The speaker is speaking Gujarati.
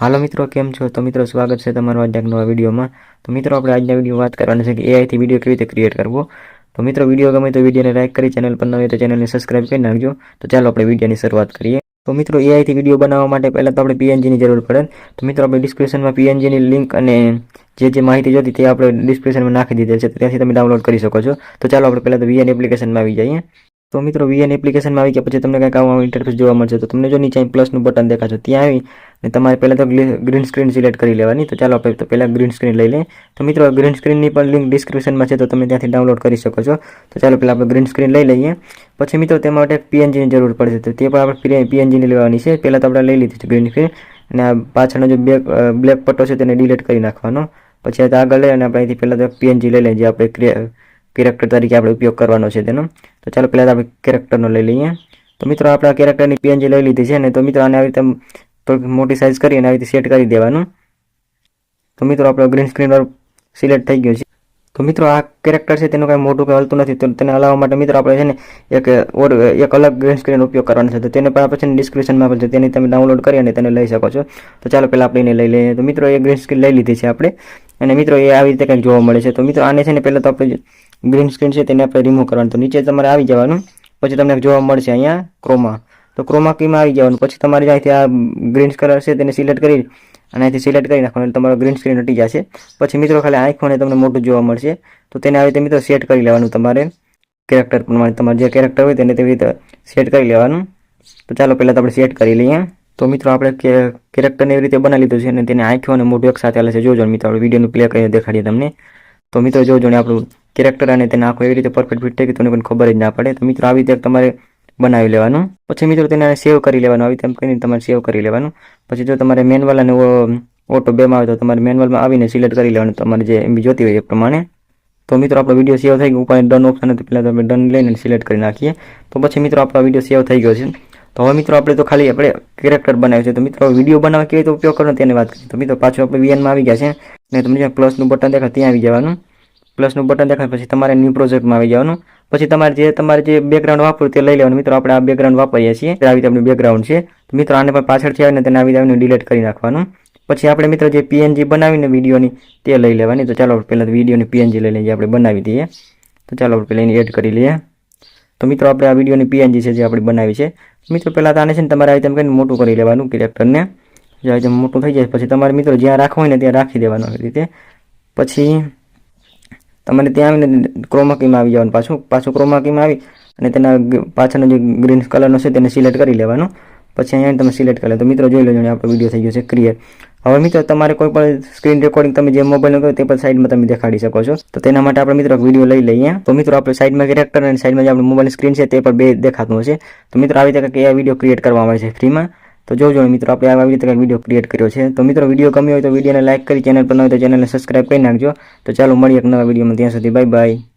હાલો મિત્રો, કેમ છો? તો મિત્રો, સ્વાગત છે તમારો આજના નવા વિડીયોમાં. તો મિત્રો, આપણે આજના વીડિયો વાત કરવાની છે કે એઆઈથી વીડિયો કેવી રીતે ક્રિએટ કરવો. તો મિત્રો, વીડિયો ગમે તો વિડીયોને લાઇક કરી ચેનલ પર નવી તો ચેનલને સબસ્ક્રાઇબ કરી નાખજો. તો ચાલો આપણે વિડીયોની શરૂઆત કરીએ. તો મિત્રો એઆઈથી વીડિયો બનાવવા માટે પહેલાં તો આપણે પીએનજીની જરૂર પડે. તો મિત્રો, આપણે ડિસ્ક્રિપ્શનમાં પીએનજીની લિંક અને જે જે માહિતી જોતી તે આપણે ડિસ્ક્રિપ્શનમાં નાખી દીધેલ છે. ત્યાંથી તમે ડાઉનલોડ કરી શકો છો. તો ચાલો આપણે પહેલાં તો વીએન એપ્લિકેશનમાં આવી જઈએ. તો મિત્રો વીએન એપ્લિકેશનમાં આવી ગયા. પછી તમને કંઈક આવું ઇન્ટરફેસ જોવા મળશે. તો તમને જો નીચે પ્લસનું બટન દેખાશે ત્યાં આવી અને તમારે પહેલાં તો ગ્રીન સ્ક્રીન સિલેક્ટ કરી લેવાની. તો ચાલો આપણે પહેલાં ગ્રીન સ્ક્રીન લઈ લઈએ. તો મિત્રો ગ્રીન સ્ક્રીનની પણ લિંક ડિસ્ક્રિપ્શનમાં છે, તો તમે ત્યાંથી ડાઉનલોડ કરી શકો છો. તો ચાલો પહેલાં આપણે ગ્રીન સ્ક્રીન લઈ લઈએ. પછી મિત્રો, તે માટે પીએનજીની જરૂર પડશે. તો તે પણ આપણે પીએનજીની લેવાની છે. પહેલાં તો આપણે લઈ લીધી છે ગ્રીન સ્ક્રીન અને આ પાછળનો જે બ્લેક બ્લેક પટ્ટો છે, તેને ડિલીટ કરી નાખવાનો. પછી આગળ લઈ અને આપણે અહીંથી પહેલાં તો પીએનજી લઈ લઈએ, જે આપણે કેરેક્ટર તરીકે આપણે ઉપયોગ કરવાનો છે તેનો. તો ચાલો પહેલાં આપણે કેરેક્ટરનો લઈ લઈએ. તો મિત્રો આપણે આ કેરેક્ટરની પીએનજી લઈ લીધી છે ને, તો મિત્રો આને આવી રીતે મોટી સાઇઝ કરી અને આવી રીતે સેટ કરી દેવાનું. તો મિત્રો આપણો ગ્રીન સ્ક્રીન પર સિલેક્ટ થઈ ગયો છે. તો મિત્રો આ કેરેક્ટર છે તેનું કાંઈ મોટું કંઈ હલતું નથી, તો તેને હલાવવા માટે મિત્રો આપણે છે ને એક ઓર, એક અલગ ગ્રીન સ્ક્રીન ઉપયોગ કરવાનો છે. તો તેને પણ આપણે છે ડિસ્ક્રિપ્શનમાં આપેલ છે, તેની તમે ડાઉનલોડ કરી અને તેને લઈ શકો છો. તો ચાલો પહેલાં આપણે એને લઈ લઈએ. તો મિત્રો એ ગ્રીન સ્ક્રીન લઈ લીધી છે આપણે. અને મિત્રો એ આવી રીતે કંઈક જોવા મળે છે. તો મિત્રો આને છે ને પહેલાં તો આપણે ગ્રીન સ્ક્રીન છે તેને આપણે રિમૂવ કરવાનું. તો નીચે તમારે આવી જવાનું. પછી તમને જોવા મળશે અહીંયા ક્રોમા તો ક્રોમા કીમાં આવી જવાનું. પછી તમારે અહીંથી આ ગ્રીન કલર છે તેને સિલેક્ટ કરી અને અહીંથી સિલેક્ટ કરી નાખવાનું. તમારો ગ્રીન સ્ક્રીન હટી જશે. પછી મિત્રો ખાલી આંખોને તમને મોટું જોવા મળશે. તો તેને આવી રીતે મિત્રો સેટ કરી લેવાનું તમારે. કેરેક્ટર પ્રમાણે તમારે જે કેરેક્ટર હોય તેને તેવી રીતે સેટ કરી લેવાનું. તો ચાલો પહેલાં તો આપણે સેટ કરી લઈએ. તો મિત્રો આપણે કેરેક્ટરને એવી રીતે બનાવી લીધું છે અને તેને આંખો અને એક સાથે હાલે છે. જોજો મિત્રો, આપણે વિડીયોનું પ્લે કરીને દેખાડીએ તમને. તો મિત્રો જોજો આપણું કેરેક્ટર અને તેને આંખો એવી રીતે પરફેક્ટ ફિટ થઈ ગઈ તમને પણ ખબર જ ના પડે. તો મિત્રો, આવી રીતે તમારે બનાવી લેવાનું. પછી મિત્રો, તેને સેવ કરી લેવાનું. આવી રીતે કરીને તમારે સેવ કરી લેવાનું. પછી જો તમારે મેન્યુઅલ અને ઓટો બેમાં આવે તો તમારે મેન્યુઅલમાં આવીને સિલેક્ટ કરી લેવાનું. તમારે જે એમબી જોતી હોય એ પ્રમાણે. તો મિત્રો, આપણો વીડિયો સેવ થઈ ગયો. ઉપર ડન ઓપ્શન હતું પહેલાં તમે ડન લઈને સિલેક્ટ કરી નાખીએ. તો પછી મિત્રો, આપણો વીડિયો સેવ થઈ ગયો છે. તો હવે મિત્રો, આપણે તો ખાલી આપણે કેરેક્ટર બનાવ્યું છે. તો મિત્રો વીડિયો બનાવવા કેવી રીતે ઉપયોગ કરવાનો તેની વાત કરીએ. તો મિત્રો, પાછું આપણે વીએનમાં આવી ગયા છે. ને તમને જ્યાં પ્લસનું બટન દેખાય, ત્યાં આવી જવાનું. પ્લસનું બટન દેખાય, પછી તમારે ન્યૂ પ્રોજેક્ટમાં આવી જવાનું. પછી તમારે જે તમારે જે બેકગ્રાઉન્ડ વાપરું તે લઈ લેવાનું. મિત્રો, આપણે આ બેકગ્રાઉન્ડ વાપરીએ છીએ. આવી આપણું બેકગ્રાઉન્ડ છે. મિત્રો, આને પણ પાછળથી આવીને તેને આવી આવીને ડિલીટ કરી નાખવાનું. પછી આપણે મિત્રો જે પીએનજી બનાવીને વિડીયોની તે લઈ લેવાની. તો ચાલો પહેલાં વિડીયોની પીએનજી લઈ લઈએ આપણે બનાવી દઈએ. તો ચાલો પહેલાં એની એડ કરી લઈએ. તો મિત્રો, આપણે આ વિડીયોની પીએનજી છે જે આપણે બનાવી છે. મિત્રો, પહેલાં તો આને છે ને તમારે આવી રીતે મોટું કરી લેવાનું કેરેક્ટરને જે આવી મોટું થઈ જાય, પછી તમારે મિત્રો જ્યાં રાખવું હોય ને ત્યાં રાખી દેવાનું આવી રીતે. પછી તમારે ત્યાં આવીને ક્રોમાકીમાં આવી જવાનું. પાછું પાછું ક્રોમાકીમાં આવી અને તેના પાછળનો જે ગ્રીન કલરનો છે તેને સિલેક્ટ કરી લેવાનું. પછી અહીંયા તમે સિલેક્ટ કરી લો. તો મિત્રો જોઈ લેજો આપણો વીડિયો થઈ ગયો છે ક્રિએટ હવે મિત્રો, તમારે કોઈ પણ સ્ક્રીન રેકોર્ડિંગ તમે જે મોબાઈલનો કરો તે પણ સાઈડમાં તમે દેખાડી શકો છો. તો તેના માટે આપણે મિત્રો વીડિયો લઈ લઈએ તો મિત્રો, આપણે સાઈડમાં કેરેક્ટર અને સાઈડમાં જે આપણે મોબાઈલ સ્ક્રીન છે તે પણ બે દેખાતું હશે. તો મિત્રો, આવી રીતે એ વીડિયો ક્રિએટ કરવામાં આવે છે ફ્રીમાં તો જોજો મિત્રો, આપણે આવી રીતે વીડિયો ક્રિએટ કર્યો છે. તો મિત્રો વીડિયો ગમ્યો હોય તો વિડીયોને લાઇક કરી ચેનલ પર ન હોય તો ચેનલને સબસ્ક્રાઈબ કરી નાખજો. તો ચાલો, મળીએ એક નવા વિડીયોમાં ત્યાં સુધી બાય બાય